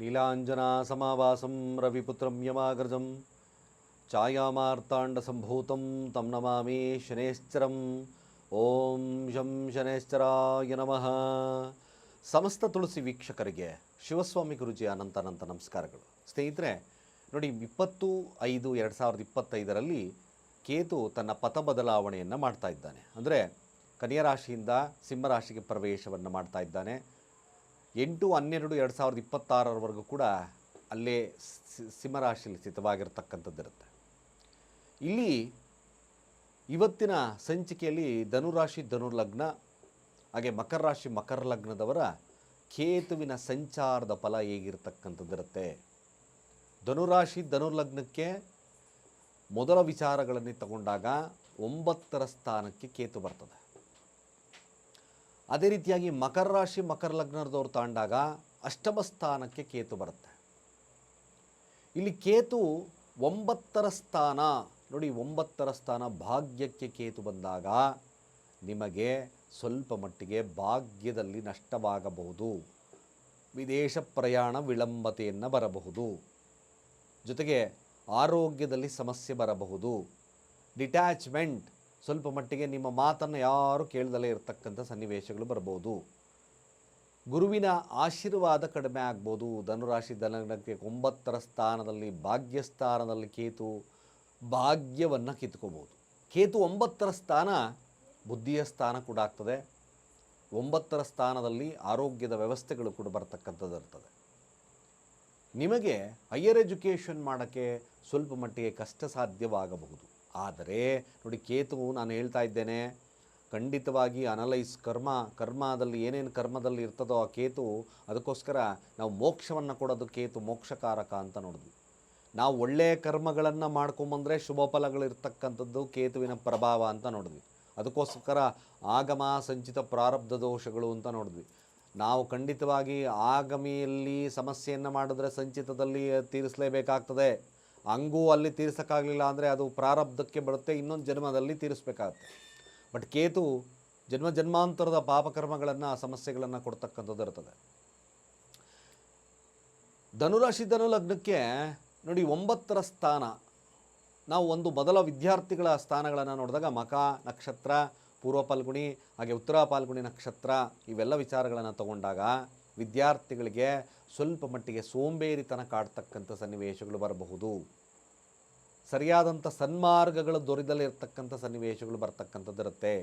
ನೀಲಾಂಜನಾಸಮಾವಾಸಂ ರವಿಪುತ್ರಂ ಯಮಾಗ್ರಜಂ ಛಾಯಾಮಾರ್ತಾಂಡಸಂಭೂತಂ ತಂ ನಮಾಮಿ ಶನೇಶ್ಚರಂ ಓಂ ಶಂ ಶನೇಶ್ಚರಾಯ ನಮಃ ಸಮಸ್ತ ತುಳಸಿ ವೀಕ್ಷಕರಿಗೆ ಶಿವಸ್ವಾಮಿ ಗುರುಜಿ ಅನಂತ ಅನಂತ ನಮಸ್ಕಾರಗಳು ಸ್ನೇಹಿತರೆ, ನೋಡಿ ಇಪ್ಪತ್ತು ಐದು ಎರಡು ಸಾವಿರದ ಇಪ್ಪತ್ತೈದರಲ್ಲಿ ಕೇತು ತನ್ನ ಪಥ ಬದಲಾವಣೆಯನ್ನು ಮಾಡ್ತಾ ಇದ್ದಾನೆ. ಅಂದರೆ ಕನ್ಯರಾಶಿಯಿಂದ ಸಿಂಹರಾಶಿಗೆ ಪ್ರವೇಶವನ್ನು ಮಾಡ್ತಾ ಇದ್ದಾನೆ. ಎಂಟು, ಹನ್ನೆರಡು, ಎರಡು ಸಾವಿರದ ಇಪ್ಪತ್ತಾರರವರೆಗೂ ಕೂಡ ಅಲ್ಲೇ ಸಿಂಹರಾಶಿಯಲ್ಲಿ ಸ್ಥಿತವಾಗಿರ್ತಕ್ಕಂಥದ್ದಿರುತ್ತೆ. ಇಲ್ಲಿ ಇವತ್ತಿನ ಸಂಚಿಕೆಯಲ್ಲಿ ಧನುರಾಶಿ, ಧನುರ್ಲಗ್ನ, ಹಾಗೆ ಮಕರ ರಾಶಿ, ಮಕರ ಲಗ್ನದವರ ಕೇತುವಿನ ಸಂಚಾರದ ಫಲ ಹೇಗಿರ್ತಕ್ಕಂಥದ್ದಿರುತ್ತೆ. ಧನುರಾಶಿ, ಧನುರ್ಲಗ್ನಕ್ಕೆ ಮೊದಲ ವಿಚಾರಗಳನ್ನು ತಗೊಂಡಾಗ ಒಂಬತ್ತರ ಸ್ಥಾನಕ್ಕೆ ಕೇತು ಬರ್ತದೆ. ಅದೇ ರೀತಿಯಾಗಿ ಮಕರ ರಾಶಿ, ಮಕರ ಲಗ್ನದವ್ರು ತಾಂಡಾಗ ಅಷ್ಟಮ ಸ್ಥಾನಕ್ಕೆ ಕೇತು ಬರುತ್ತೆ. ಇಲ್ಲಿ ಕೇತು ಒಂಬತ್ತರ ಸ್ಥಾನ, ನೋಡಿ ಒಂಬತ್ತರ ಸ್ಥಾನ ಭಾಗ್ಯಕ್ಕೆ ಕೇತು ಬಂದಾಗ ನಿಮಗೆ ಸ್ವಲ್ಪ ಮಟ್ಟಿಗೆ ಭಾಗ್ಯದಲ್ಲಿ ನಷ್ಟವಾಗಬಹುದು. ವಿದೇಶ ಪ್ರಯಾಣ ವಿಳಂಬತೆಯನ್ನು ಬರಬಹುದು. ಜೊತೆಗೆ ಆರೋಗ್ಯದಲ್ಲಿ ಸಮಸ್ಯೆ ಬರಬಹುದು. ಡಿಟ್ಯಾಚ್ಮೆಂಟ್ ಸ್ವಲ್ಪ ಮಟ್ಟಿಗೆ ನಿಮ್ಮ ಮಾತನ್ನು ಯಾರು ಕೇಳ್ದಲೇ ಇರತಕ್ಕಂಥ ಸನ್ನಿವೇಶಗಳು ಬರ್ಬೋದು. ಗುರುವಿನ ಆಶೀರ್ವಾದ ಕಡಿಮೆ ಆಗ್ಬೋದು. ಧನುರಾಶಿ ಧನಕ್ಕೆ ಒಂಬತ್ತರ ಸ್ಥಾನದಲ್ಲಿ ಭಾಗ್ಯ ಸ್ಥಾನದಲ್ಲಿ ಕೇತು ಭಾಗ್ಯವನ್ನು ಕಿತ್ಕೋಬೋದು. ಕೇತು ಒಂಬತ್ತರ ಸ್ಥಾನ ಬುದ್ಧಿಯ ಸ್ಥಾನ ಕೂಡ ಆಗ್ತದೆ. ಒಂಬತ್ತರ ಸ್ಥಾನದಲ್ಲಿ ಆರೋಗ್ಯದ ವ್ಯವಸ್ಥೆಗಳು ಕೂಡ ಬರ್ತಕ್ಕಂಥದ್ದು ಇರ್ತದೆ. ನಿಮಗೆ ಹೈಯರ್ ಎಜುಕೇಷನ್ ಮಾಡೋಕ್ಕೆ ಸ್ವಲ್ಪ ಮಟ್ಟಿಗೆ ಕಷ್ಟ ಸಾಧ್ಯವಾಗಬಹುದು. ಆದರೆ ನೋಡಿ ಕೇತುವು ನಾನು ಹೇಳ್ತಾ ಇದ್ದೇನೆ, ಖಂಡಿತವಾಗಿ ಅನಲೈಸ್ ಕರ್ಮ, ಕರ್ಮದಲ್ಲಿ ಏನೇನು ಕರ್ಮದಲ್ಲಿ ಇರ್ತದೋ ಆ ಕೇತು, ಅದಕ್ಕೋಸ್ಕರ ನಾವು ಮೋಕ್ಷವನ್ನು ಕೊಡೋದು ಕೇತು, ಮೋಕ್ಷಕಾರಕ ಅಂತ ನೋಡಿದ್ವಿ. ನಾವು ಒಳ್ಳೆಯ ಕರ್ಮಗಳನ್ನು ಮಾಡ್ಕೊಂಬಂದರೆ ಶುಭ ಫಲಗಳಿರ್ತಕ್ಕಂಥದ್ದು ಕೇತುವಿನ ಪ್ರಭಾವ ಅಂತ ನೋಡಿದ್ವಿ. ಅದಕ್ಕೋಸ್ಕರ ಆಗಮ, ಸಂಚಿತ ಪ್ರಾರಬ್ಧ ದೋಷಗಳು ಅಂತ ನೋಡಿದ್ವಿ. ನಾವು ಖಂಡಿತವಾಗಿ ಆಗಮಿಯಲ್ಲಿ ಸಮಸ್ಯೆಯನ್ನು ಮಾಡಿದ್ರೆ ಸಂಚಿತದಲ್ಲಿ ತೀರಿಸಲೇಬೇಕಾಗ್ತದೆ. ಹಂಗೂ ಅಲ್ಲಿ ತೀರ್ಸೋಕ್ಕಾಗಲಿಲ್ಲ ಅಂದರೆ ಅದು ಪ್ರಾರಬ್ಧಕ್ಕೆ ಬರುತ್ತೆ, ಇನ್ನೊಂದು ಜನ್ಮದಲ್ಲಿ ತೀರಿಸ್ಬೇಕಾಗತ್ತೆ. ಬಟ್ ಕೇತು ಜನ್ಮ ಜನ್ಮಾಂತರದ ಪಾಪಕರ್ಮಗಳನ್ನು, ಸಮಸ್ಯೆಗಳನ್ನು ಕೊಡ್ತಕ್ಕಂಥದ್ದು ಇರ್ತದೆ. ಧನುರಾಶಿ ಧನುಲಗ್ನಕ್ಕೆ ನೋಡಿ ಒಂಬತ್ತರ ಸ್ಥಾನ. ನಾವು ಒಂದು ಮೊದಲ ವಿದ್ಯಾರ್ಥಿಗಳ ಸ್ಥಾನಗಳನ್ನು ನೋಡಿದಾಗ ಮಕ, ನಕ್ಷತ್ರ, ಪೂರ್ವ ಪಾಲ್ಗುಣಿ, ಹಾಗೆ ಉತ್ತರ ಪಾಲ್ಗುಣಿ ನಕ್ಷತ್ರ, ಇವೆಲ್ಲ ವಿಚಾರಗಳನ್ನು ತಗೊಂಡಾಗ ವಿದ್ಯಾರ್ಥಿಗಳಿಗೆ ಸ್ವಲ್ಪ ಮಟ್ಟಿಗೆ ಸೋಂಬೇರಿತನ ಕಾಡ್ತಕ್ಕಂಥ ಸನ್ನಿವೇಶಗಳು ಬರಬಹುದು. ಸರಿಯಾದಂಥ ಸನ್ಮಾರ್ಗಗಳು ದೊರೆದಲ್ಲೇ ಇರತಕ್ಕಂಥ ಸನ್ನಿವೇಶಗಳು ಬರ್ತಕ್ಕಂಥದ್ದಿರುತ್ತೆ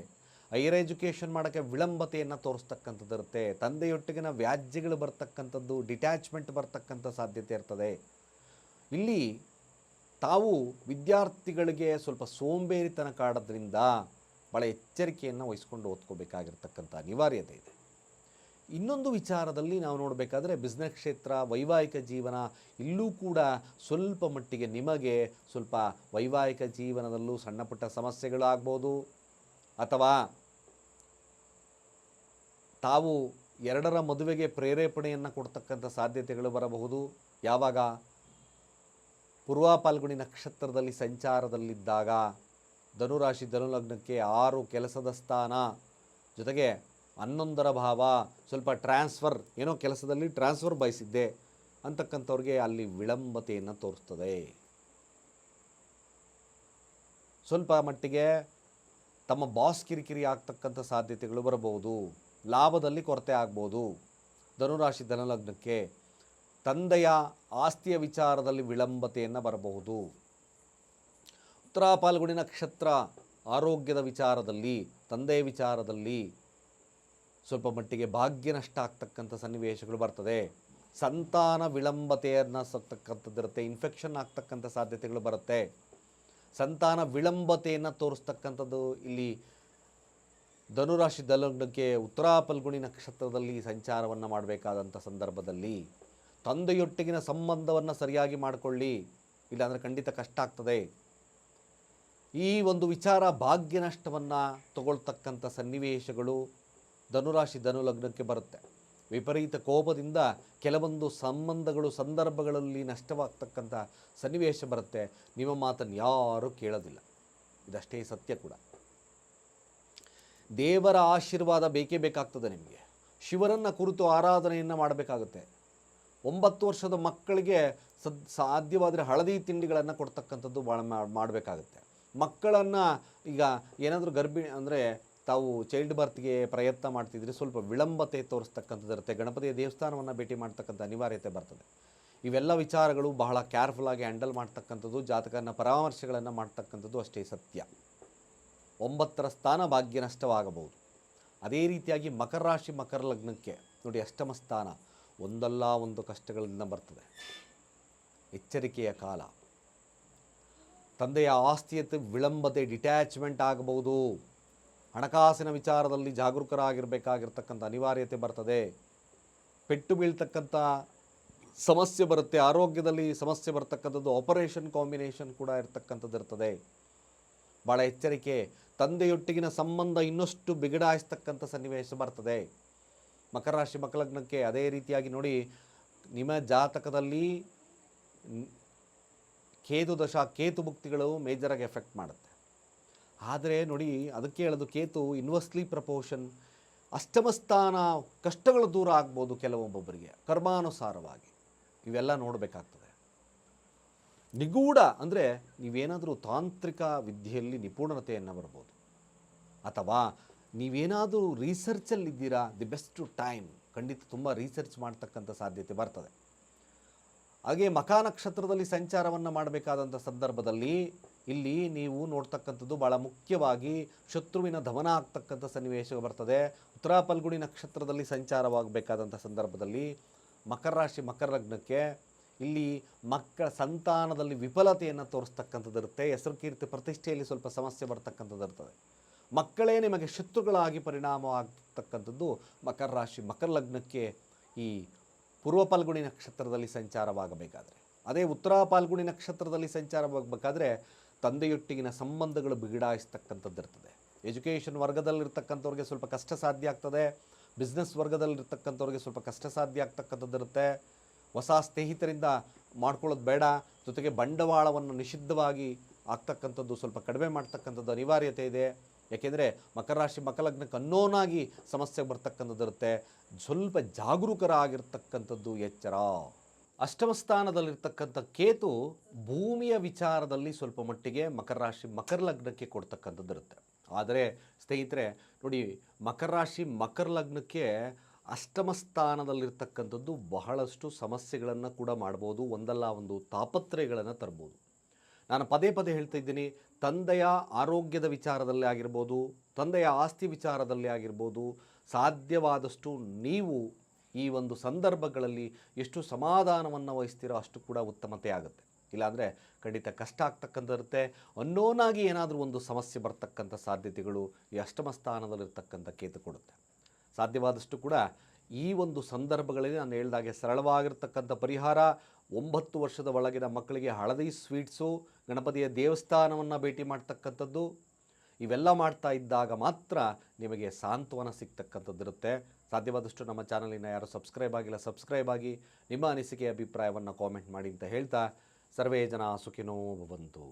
ಹೈಯರ್ ಎಜುಕೇಷನ್ ಮಾಡೋಕ್ಕೆ ವಿಳಂಬತೆಯನ್ನು ತೋರಿಸ್ತಕ್ಕಂಥದ್ದಿರುತ್ತೆ ತಂದೆಯೊಟ್ಟಿಗಿನ ವ್ಯಾಜ್ಯಗಳು ಬರ್ತಕ್ಕಂಥದ್ದು, ಡಿಟ್ಯಾಚ್ಮೆಂಟ್ ಬರ್ತಕ್ಕಂಥ ಸಾಧ್ಯತೆ ಇರ್ತದೆ. ಇಲ್ಲಿ ತಾವು ವಿದ್ಯಾರ್ಥಿಗಳಿಗೆ ಸ್ವಲ್ಪ ಸೋಂಬೇರಿತನ ಕಾಡೋದ್ರಿಂದ ಭಾಳ ಎಚ್ಚರಿಕೆಯನ್ನು ವಹಿಸ್ಕೊಂಡು ಓದ್ಕೋಬೇಕಾಗಿರ್ತಕ್ಕಂಥ ಅನಿವಾರ್ಯತೆ ಇದೆ. ಇನ್ನೊಂದು ವಿಚಾರದಲ್ಲಿ ನಾವು ನೋಡಬೇಕಾದ್ರೆ ಬಿಸ್ನೆಸ್ ಕ್ಷೇತ್ರ, ವೈವಾಹಿಕ ಜೀವನ ಇಲ್ಲೂ ಕೂಡ ಸ್ವಲ್ಪ ಮಟ್ಟಿಗೆ ನಿಮಗೆ ಸ್ವಲ್ಪ ವೈವಾಹಿಕ ಜೀವನದಲ್ಲೂ ಸಣ್ಣ ಪುಟ್ಟ ಸಮಸ್ಯೆಗಳಾಗ್ಬೋದು. ಅಥವಾ ತಾವು ಎರಡರ ಮದುವೆಗೆ ಪ್ರೇರೇಪಣೆಯನ್ನು ಕೊಡ್ತಕ್ಕಂಥ ಸಾಧ್ಯತೆಗಳು ಬರಬಹುದು. ಯಾವಾಗ? ಪೂರ್ವಾಪಾಲ್ಗುಣಿ ನಕ್ಷತ್ರದಲ್ಲಿ ಸಂಚಾರದಲ್ಲಿದ್ದಾಗ ಧನುರಾಶಿ ಧನುಲಗ್ನಕ್ಕೆ ಆರು ಕೆಲಸದ ಸ್ಥಾನ. ಜೊತೆಗೆ ಹನ್ನೊಂದರ ಭಾವ, ಸ್ವಲ್ಪ ಟ್ರಾನ್ಸ್ಫರ್, ಏನೋ ಕೆಲಸದಲ್ಲಿ ಟ್ರಾನ್ಸ್ಫರ್ ಬಯಸಿದ್ದೆ ಅಂತಕ್ಕಂಥವ್ರಿಗೆ ಅಲ್ಲಿ ವಿಳಂಬತೆಯನ್ನು ತೋರಿಸ್ತದೆ. ಸ್ವಲ್ಪ ಮಟ್ಟಿಗೆ ತಮ್ಮ ಬಾಸ್ ಕಿರಿಕಿರಿ ಆಗ್ತಕ್ಕಂಥ ಸಾಧ್ಯತೆಗಳು ಬರಬಹುದು, ಲಾಭದಲ್ಲಿ ಕೊರತೆ ಆಗ್ಬೋದು. ಧನುರಾಶಿ ಧನಲಗ್ನಕ್ಕೆ ತಂದೆಯ ಆಸ್ತಿಯ ವಿಚಾರದಲ್ಲಿ ವಿಳಂಬತೆಯನ್ನು ಬರಬಹುದು. ಉತ್ತರ ಪಾಲ್ಗುಣಿ ನಕ್ಷತ್ರ ಆರೋಗ್ಯದ ವಿಚಾರದಲ್ಲಿ, ತಂದೆಯ ವಿಚಾರದಲ್ಲಿ ಸ್ವಲ್ಪ ಮಟ್ಟಿಗೆ ಭಾಗ್ಯ ನಷ್ಟ ಆಗ್ತಕ್ಕಂಥ ಸನ್ನಿವೇಶಗಳು ಬರ್ತದೆ. ಸಂತಾನ ವಿಳಂಬತೆಯನ್ನು ಸತ್ತಕ್ಕಂಥದ್ದಿರುತ್ತೆ ಇನ್ಫೆಕ್ಷನ್ ಆಗ್ತಕ್ಕಂಥ ಸಾಧ್ಯತೆಗಳು ಬರುತ್ತೆ. ಸಂತಾನ ವಿಳಂಬತೆಯನ್ನು ತೋರಿಸ್ತಕ್ಕಂಥದ್ದು ಇಲ್ಲಿ ಧನುರಾಶಿ ದಲಗ್ನಕ್ಕೆ ಉತ್ತರಾಪಲ್ಗುಣಿ ನಕ್ಷತ್ರದಲ್ಲಿ ಸಂಚಾರವನ್ನು ಮಾಡಬೇಕಾದಂಥ ಸಂದರ್ಭದಲ್ಲಿ. ತಂದೆಯೊಟ್ಟಿಗಿನ ಸಂಬಂಧವನ್ನು ಸರಿಯಾಗಿ ಮಾಡಿಕೊಳ್ಳಿ, ಇಲ್ಲಾಂದರೆ ಖಂಡಿತ ಕಷ್ಟ ಆಗ್ತದೆ. ಈ ಒಂದು ವಿಚಾರ ಭಾಗ್ಯ ನಷ್ಟವನ್ನು ತಗೊಳ್ತಕ್ಕಂಥ ಸನ್ನಿವೇಶಗಳು ಧನುರಾಶಿ ಧನುಲಗ್ನಕ್ಕೆ ಬರುತ್ತೆ. ವಿಪರೀತ ಕೋಪದಿಂದ ಕೆಲವೊಂದು ಸಂಬಂಧಗಳು, ಸಂದರ್ಭಗಳಲ್ಲಿ ನಷ್ಟವಾಗ್ತಕ್ಕಂಥ ಸನ್ನಿವೇಶ ಬರುತ್ತೆ. ನಿಮ್ಮ ಮಾತನ್ನು ಯಾರೂ ಕೇಳೋದಿಲ್ಲ. ಇದಷ್ಟೇ ಸತ್ಯ ಕೂಡ. ದೇವರ ಆಶೀರ್ವಾದ ಬೇಕೇ ಬೇಕಾಗ್ತದೆ ನಿಮಗೆ. ಶಿವರನ್ನು ಕುರಿತು ಆರಾಧನೆಯನ್ನು ಮಾಡಬೇಕಾಗುತ್ತೆ. ಒಂಬತ್ತು ವರ್ಷದ ಮಕ್ಕಳಿಗೆ ಸದ್ ಸಾಧ್ಯವಾದರೆ ಹಳದಿ ತಿಂಡಿಗಳನ್ನು ಕೊಡ್ತಕ್ಕಂಥದ್ದು ಭಾಳ ಮಾಡಬೇಕಾಗುತ್ತೆ. ಮಕ್ಕಳನ್ನು ಈಗ ಏನಾದರೂ ಗರ್ಭಿಣಿ, ಅಂದರೆ ತಾವು ಚೈಲ್ಡ್ ಬರ್ತ್ಗೆ ಪ್ರಯತ್ನ ಮಾಡ್ತಿದ್ರೆ ಸ್ವಲ್ಪ ವಿಳಂಬತೆ ತೋರಿಸ್ತಕ್ಕಂಥದ್ದು ಇರುತ್ತೆ ಗಣಪತಿಯ ದೇವಸ್ಥಾನವನ್ನು ಭೇಟಿ ಮಾಡ್ತಕ್ಕಂಥ ಅನಿವಾರ್ಯತೆ ಬರ್ತದೆ. ಇವೆಲ್ಲ ವಿಚಾರಗಳು ಬಹಳ ಕೇರ್ಫುಲ್ಲಾಗಿ ಹ್ಯಾಂಡಲ್ ಮಾಡ್ತಕ್ಕಂಥದ್ದು, ಜಾತಕನ ಪರಾಮರ್ಶೆಗಳನ್ನು ಮಾಡ್ತಕ್ಕಂಥದ್ದು ಅಷ್ಟೇ ಸತ್ಯ. ಒಂಬತ್ತರ ಸ್ಥಾನ ಭಾಗ್ಯ ನಷ್ಟವಾಗಬಹುದು. ಅದೇ ರೀತಿಯಾಗಿ ಮಕರ ರಾಶಿ, ಮಕರ ಲಗ್ನಕ್ಕೆ ನೋಡಿ ಅಷ್ಟಮ ಸ್ಥಾನ ಒಂದಲ್ಲ ಒಂದು ಕಷ್ಟಗಳಿಂದ ಬರ್ತದೆ. ಎಚ್ಚರಿಕೆಯ ಕಾಲ. ತಂದೆಯ ಆಸ್ತಿಯತ್ತು ವಿಳಂಬತೆ ಡಿಟ್ಯಾಚ್ಮೆಂಟ್ ಆಗಬಹುದು. ಹಣಕಾಸಿನ ವಿಚಾರದಲ್ಲಿ ಜಾಗರೂಕರಾಗಿರಬೇಕಾಗಿರ್ತಕ್ಕಂಥ ಅನಿವಾರ್ಯತೆ ಬರ್ತದೆ. ಪೆಟ್ಟು ಬೀಳ್ತಕ್ಕಂಥ ಸಮಸ್ಯೆ ಬರುತ್ತೆ. ಆರೋಗ್ಯದಲ್ಲಿ ಸಮಸ್ಯೆ ಬರ್ತಕ್ಕಂಥದ್ದು ಆಪರೇಷನ್ ಕಾಂಬಿನೇಷನ್ ಕೂಡ ಇರ್ತಕ್ಕಂಥದ್ದು ಇರ್ತದೆ. ಭಾಳ ಎಚ್ಚರಿಕೆ. ತಂದೆಯೊಟ್ಟಿಗಿನ ಸಂಬಂಧ ಇನ್ನಷ್ಟು ಬಿಗಡಾಯಿಸ್ತಕ್ಕಂಥ ಸನ್ನಿವೇಶ ಬರ್ತದೆ. ಮಕರ ರಾಶಿ ಮಕಲಗ್ನಕ್ಕೆ ಅದೇ ರೀತಿಯಾಗಿ ನೋಡಿ, ನಿಮ್ಮ ಜಾತಕದಲ್ಲಿ ಕೇತು ದಶ, ಕೇತು ಮುಕ್ತಿಗಳು ಮೇಜರಾಗಿ ಎಫೆಕ್ಟ್ ಮಾಡುತ್ತೆ. ಆದರೆ ನೋಡಿ ಅದಕ್ಕೆ ಹೇಳೋದು ಕೇತು ಇನ್ವರ್ಸ್ಲಿ ಪ್ರಪೋಷನ್ ಅಷ್ಟಮಸ್ಥಾನ ಕಷ್ಟಗಳು ದೂರ ಆಗ್ಬೋದು ಕೆಲವೊಬ್ಬೊಬ್ಬರಿಗೆ, ಕರ್ಮಾನುಸಾರವಾಗಿ. ಇವೆಲ್ಲ ನೋಡಬೇಕಾಗ್ತದೆ. ನಿಗೂಢ ಅಂದರೆ ನೀವೇನಾದರೂ ತಾಂತ್ರಿಕ ವಿದ್ಯೆಯಲ್ಲಿ ನಿಪುಣತೆಯನ್ನು ಬರ್ಬೋದು. ಅಥವಾ ನೀವೇನಾದರೂ ರಿಸರ್ಚಲ್ಲಿದ್ದೀರಾ ದಿ ಬೆಸ್ಟ್ ಟೈಮ್ ಖಂಡಿತ ತುಂಬ ರಿಸರ್ಚ್ ಮಾಡ್ತಕ್ಕಂಥ ಸಾಧ್ಯತೆ ಬರ್ತದೆ. ಹಾಗೆ ಮಖಾ ನಕ್ಷತ್ರದಲ್ಲಿ ಸಂಚಾರವನ್ನು ಮಾಡಬೇಕಾದಂಥ ಸಂದರ್ಭದಲ್ಲಿ ಇಲ್ಲಿ ನೀವು ನೋಡ್ತಕ್ಕಂಥದ್ದು ಭಾಳ ಮುಖ್ಯವಾಗಿ ಶತ್ರುವಿನ ದಮನ ಆಗ್ತಕ್ಕಂಥ ಸನ್ನಿವೇಶ ಬರ್ತದೆ. ಉತ್ತರ ಪಲ್ಗುಡಿ ನಕ್ಷತ್ರದಲ್ಲಿ ಸಂಚಾರವಾಗಬೇಕಾದಂಥ ಸಂದರ್ಭದಲ್ಲಿ ಮಕರ ರಾಶಿ, ಮಕರ ಲಗ್ನಕ್ಕೆ ಇಲ್ಲಿ ಮಕ್ಕಳ ಸಂತಾನದಲ್ಲಿ ವಿಫಲತೆಯನ್ನು ತೋರಿಸ್ತಕ್ಕಂಥದ್ದಿರುತ್ತೆ ಹೆಸರು ಕೀರ್ತಿ ಪ್ರತಿಷ್ಠೆಯಲ್ಲಿ ಸ್ವಲ್ಪ ಸಮಸ್ಯೆ ಬರ್ತಕ್ಕಂಥದ್ದಿರ್ತದೆ ಮಕ್ಕಳೇ ನಿಮಗೆ ಶತ್ರುಗಳಾಗಿ ಪರಿಣಾಮವಾಗ್ತಕ್ಕಂಥದ್ದು ಮಕರ ರಾಶಿ, ಮಕರ ಲಗ್ನಕ್ಕೆ ಈ ಪೂರ್ವ ಪಾಲ್ಗುಣಿ ನಕ್ಷತ್ರದಲ್ಲಿ ಸಂಚಾರವಾಗಬೇಕಾದ್ರೆ. ಅದೇ ಉತ್ತರ ಪಾಲ್ಗುಣಿ ನಕ್ಷತ್ರದಲ್ಲಿ ಸಂಚಾರವಾಗಬೇಕಾದ್ರೆ ತಂದೆಯೊಟ್ಟಿಗಿನ ಸಂಬಂಧಗಳು ಬಿಗಡಾಯಿಸ್ತಕ್ಕಂಥದ್ದು ಇರ್ತದೆ. ಎಜುಕೇಷನ್ ವರ್ಗದಲ್ಲಿರ್ತಕ್ಕಂಥವ್ರಿಗೆ ಸ್ವಲ್ಪ ಕಷ್ಟ ಸಾಧ್ಯ ಆಗ್ತದೆ. ಬಿಸ್ನೆಸ್ ವರ್ಗದಲ್ಲಿರ್ತಕ್ಕಂಥವ್ರಿಗೆ ಸ್ವಲ್ಪ ಕಷ್ಟ ಸಾಧ್ಯ ಆಗ್ತಕ್ಕಂಥದ್ದು ಇರುತ್ತೆ. ಹೊಸ ಸ್ನೇಹಿತರಿಂದ ಮಾಡ್ಕೊಳ್ಳೋದು ಬೇಡ. ಜೊತೆಗೆ ಬಂಡವಾಳವನ್ನು ನಿಷಿದ್ಧವಾಗಿ ಆಗ್ತಕ್ಕಂಥದ್ದು ಸ್ವಲ್ಪ ಕಡಿಮೆ ಮಾಡ್ತಕ್ಕಂಥದ್ದು ಅನಿವಾರ್ಯತೆ ಇದೆ. ಯಾಕೆಂದರೆ ಮಕರ ರಾಶಿ ಮಕಲಗ್ನಕ್ಕೆ ಅನ್ನೋನಾಗಿ ಸಮಸ್ಯೆ ಬರ್ತಕ್ಕಂಥದ್ದು ಇರುತ್ತೆ. ಸ್ವಲ್ಪ ಜಾಗರೂಕರಾಗಿರ್ತಕ್ಕಂಥದ್ದು ಎಚ್ಚರ. ಅಷ್ಟಮ ಸ್ಥಾನದಲ್ಲಿರ್ತಕ್ಕಂಥ ಕೇತು ಭೂಮಿಯ ವಿಚಾರದಲ್ಲಿ ಸ್ವಲ್ಪ ಮಟ್ಟಿಗೆ ಮಕರ ರಾಶಿ, ಮಕರ ಲಗ್ನಕ್ಕೆ ಕೊಡ್ತಕ್ಕಂಥದ್ದು ಇರುತ್ತೆ. ಆದರೆ ಸ್ನೇಹಿತರೆ, ನೋಡಿ, ಮಕರ ರಾಶಿ, ಮಕರ ಲಗ್ನಕ್ಕೆ ಅಷ್ಟಮ ಸ್ಥಾನದಲ್ಲಿರ್ತಕ್ಕಂಥದ್ದು ಬಹಳಷ್ಟು ಸಮಸ್ಯೆಗಳನ್ನು ಕೂಡ ಮಾಡ್ಬೋದು, ಒಂದಲ್ಲ ಒಂದು ತಾಪತ್ರಯಗಳನ್ನು ತರ್ಬೋದು. ನಾನು ಪದೇ ಪದೇ ಹೇಳ್ತಾ ಇದ್ದೀನಿ, ತಂದೆಯ ಆರೋಗ್ಯದ ವಿಚಾರದಲ್ಲಿ ಆಗಿರ್ಬೋದು, ತಂದೆಯ ಆಸ್ತಿ ವಿಚಾರದಲ್ಲಿ ಆಗಿರ್ಬೋದು, ಸಾಧ್ಯವಾದಷ್ಟು ನೀವು ಈ ಒಂದು ಸಂದರ್ಭಗಳಲ್ಲಿ ಎಷ್ಟು ಸಮಾಧಾನವನ್ನು ವಹಿಸ್ತೀರೋ ಅಷ್ಟು ಕೂಡ ಉತ್ತಮತೆ ಆಗುತ್ತೆ. ಇಲ್ಲಾಂದರೆ ಖಂಡಿತ ಕಷ್ಟ ಆಗ್ತಕ್ಕಂಥರುತ್ತೆ ಅನ್ನೋನಾಗಿ ಏನಾದರೂ ಒಂದು ಸಮಸ್ಯೆ ಬರ್ತಕ್ಕಂಥ ಸಾಧ್ಯತೆಗಳು ಈ ಅಷ್ಟಮ ಸ್ಥಾನದಲ್ಲಿರ್ತಕ್ಕಂಥ ಕೇತು ಕೊಡುತ್ತೆ. ಸಾಧ್ಯವಾದಷ್ಟು ಕೂಡ ಈ ಒಂದು ಸಂದರ್ಭಗಳಲ್ಲಿ ನಾನು ಹೇಳಿದಾಗೆ ಸರಳವಾಗಿರ್ತಕ್ಕಂಥ ಪರಿಹಾರ, ಒಂಬತ್ತು ವರ್ಷದ ಒಳಗಿನ ಮಕ್ಕಳಿಗೆ ಹಳದಿ ಸ್ವೀಟ್ಸು, ಗಣಪತಿಯ ದೇವಸ್ಥಾನವನ್ನು ಭೇಟಿ ಮಾಡ್ತಕ್ಕಂಥದ್ದು ಇವೆಲ್ಲ ಮಾಡ್ತಾ ಇದ್ದಾಗ ಮಾತ್ರ ನಿಮಗೆ ಸಾಂತ್ವನ ಸಿಗ್ತಕ್ಕಂಥದ್ದಿರುತ್ತೆ. ಸಾಧ್ಯವಾದಷ್ಟು ನಮ್ಮ ಚಾನಲಿನ ಯಾರು ಸಬ್ಸ್ಕ್ರೈಬ್ ಆಗಿಲ್ಲ, ಸಬ್ಸ್ಕ್ರೈಬ್ ಆಗಿ ನಿಮ್ಮ ಅನಿಸಿಕೆ, ಅಭಿಪ್ರಾಯವನ್ನು ಕಾಮೆಂಟ್ ಮಾಡಿ ಅಂತ ಹೇಳ್ತಾ, ಸರ್ವೇ ಜನ ಸುಖಿನೋ ಭವಂತು.